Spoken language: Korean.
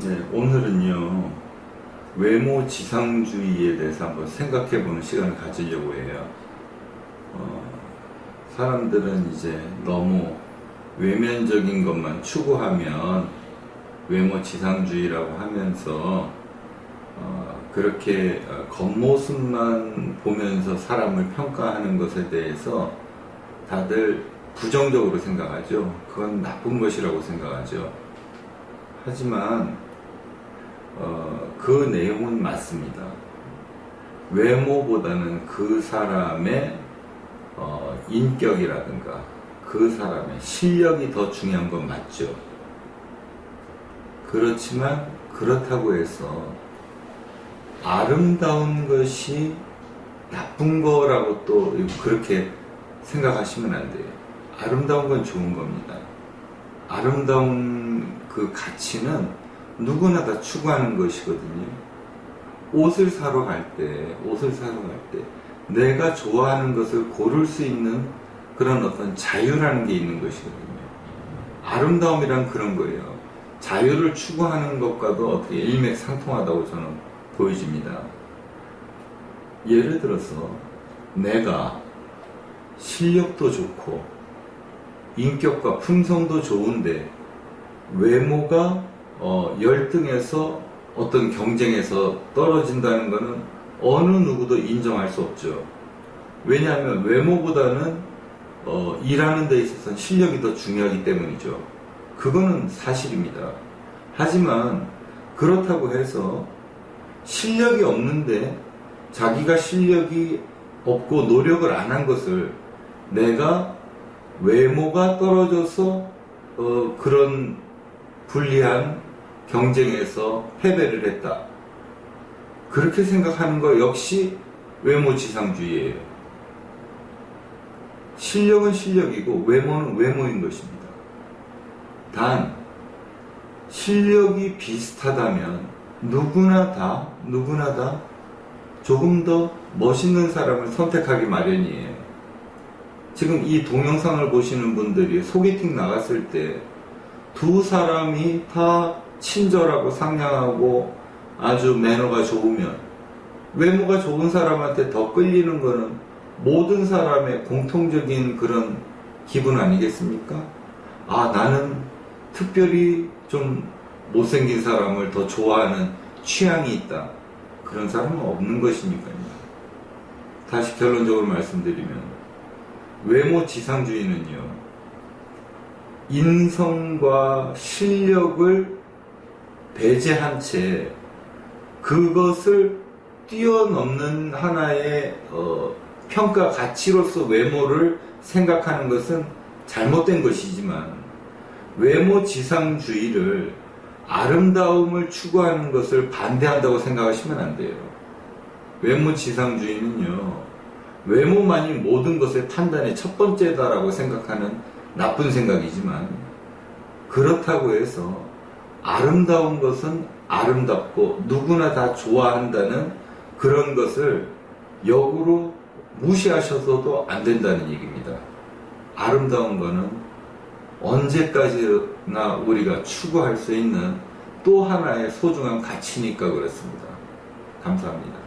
네, 오늘은요, 외모 지상주의에 대해서 한번 생각해 보는 시간을 가지려고 해요. 어, 사람들은 이제 너무 외면적인 것만 추구하면 외모 지상주의라고 하면서 어, 그렇게 어, 겉모습만 보면서 사람을 평가하는 것에 대해서 다들 부정적으로 생각하죠. 그건 나쁜 것이라고 생각하죠. 하지만 어, 그 내용은 맞습니다. 외모보다는 그 사람의 어, 인격이라든가 그 사람의 실력이 더 중요한 건 맞죠. 그렇지만 그렇다고 해서 아름다운 것이 나쁜 거라고 또 그렇게 생각하시면 안 돼요. 아름다운 건 좋은 겁니다. 아름다운 그 가치는 누구나 다 추구하는 것이거든요. 옷을 사러 갈 때, 옷을 사러 갈 때, 내가 좋아하는 것을 고를 수 있는 그런 어떤 자유라는 게 있는 것이거든요. 아름다움이란 그런 거예요. 자유를 추구하는 것과도 어떻게 일맥상통하다고 저는 보여집니다. 예를 들어서 내가 실력도 좋고 인격과 품성도 좋은데 외모가 어, 열등해서 어떤 경쟁에서 떨어진다는 것은 어느 누구도 인정할 수 없죠. 왜냐하면 외모보다는 어, 일하는 데 있어서 실력이 더 중요하기 때문이죠. 그거는 사실입니다. 하지만 그렇다고 해서 실력이 없는데 자기가 실력이 없고 노력을 안 한 것을 내가 외모가 떨어져서 어, 그런 불리한 경쟁에서 패배를 했다. 그렇게 생각하는 거 역시 외모 지상주의예요. 실력은 실력이고 외모는 외모인 것입니다. 단 실력이 비슷하다면 누구나 다 누구나 다 조금 더 멋있는 사람을 선택하기 마련이에요. 지금 이 동영상을 보시는 분들이 소개팅 나갔을 때 두 사람이 다 친절하고 상냥하고 아주 매너가 좋으면 외모가 좋은 사람한테 더 끌리는 거는 모든 사람의 공통적인 그런 기분 아니겠습니까? 아, 나는 특별히 좀 못생긴 사람을 더 좋아하는 취향이 있다. 그런 사람은 없는 것이니까요. 다시 결론적으로 말씀드리면, 외모 지상주의는요, 인성과 실력을 배제한 채 그것을 뛰어넘는 하나의 어, 평가 가치로서 외모를 생각하는 것은 잘못된 것이지만 외모 지상주의를 아름다움을 추구하는 것을 반대한다고 생각하시면 안 돼요. 외모 지상주의는요, 외모만이 모든 것의 판단의 첫 번째다라고 생각하는 나쁜 생각이지만, 그렇다고 해서 아름다운 것은 아름답고 누구나 다 좋아한다는 그런 것을 역으로 무시하셔서도 안 된다는 얘기입니다. 아름다운 거는 언제까지나 우리가 추구할 수 있는 또 하나의 소중한 가치니까 그렇습니다. 감사합니다.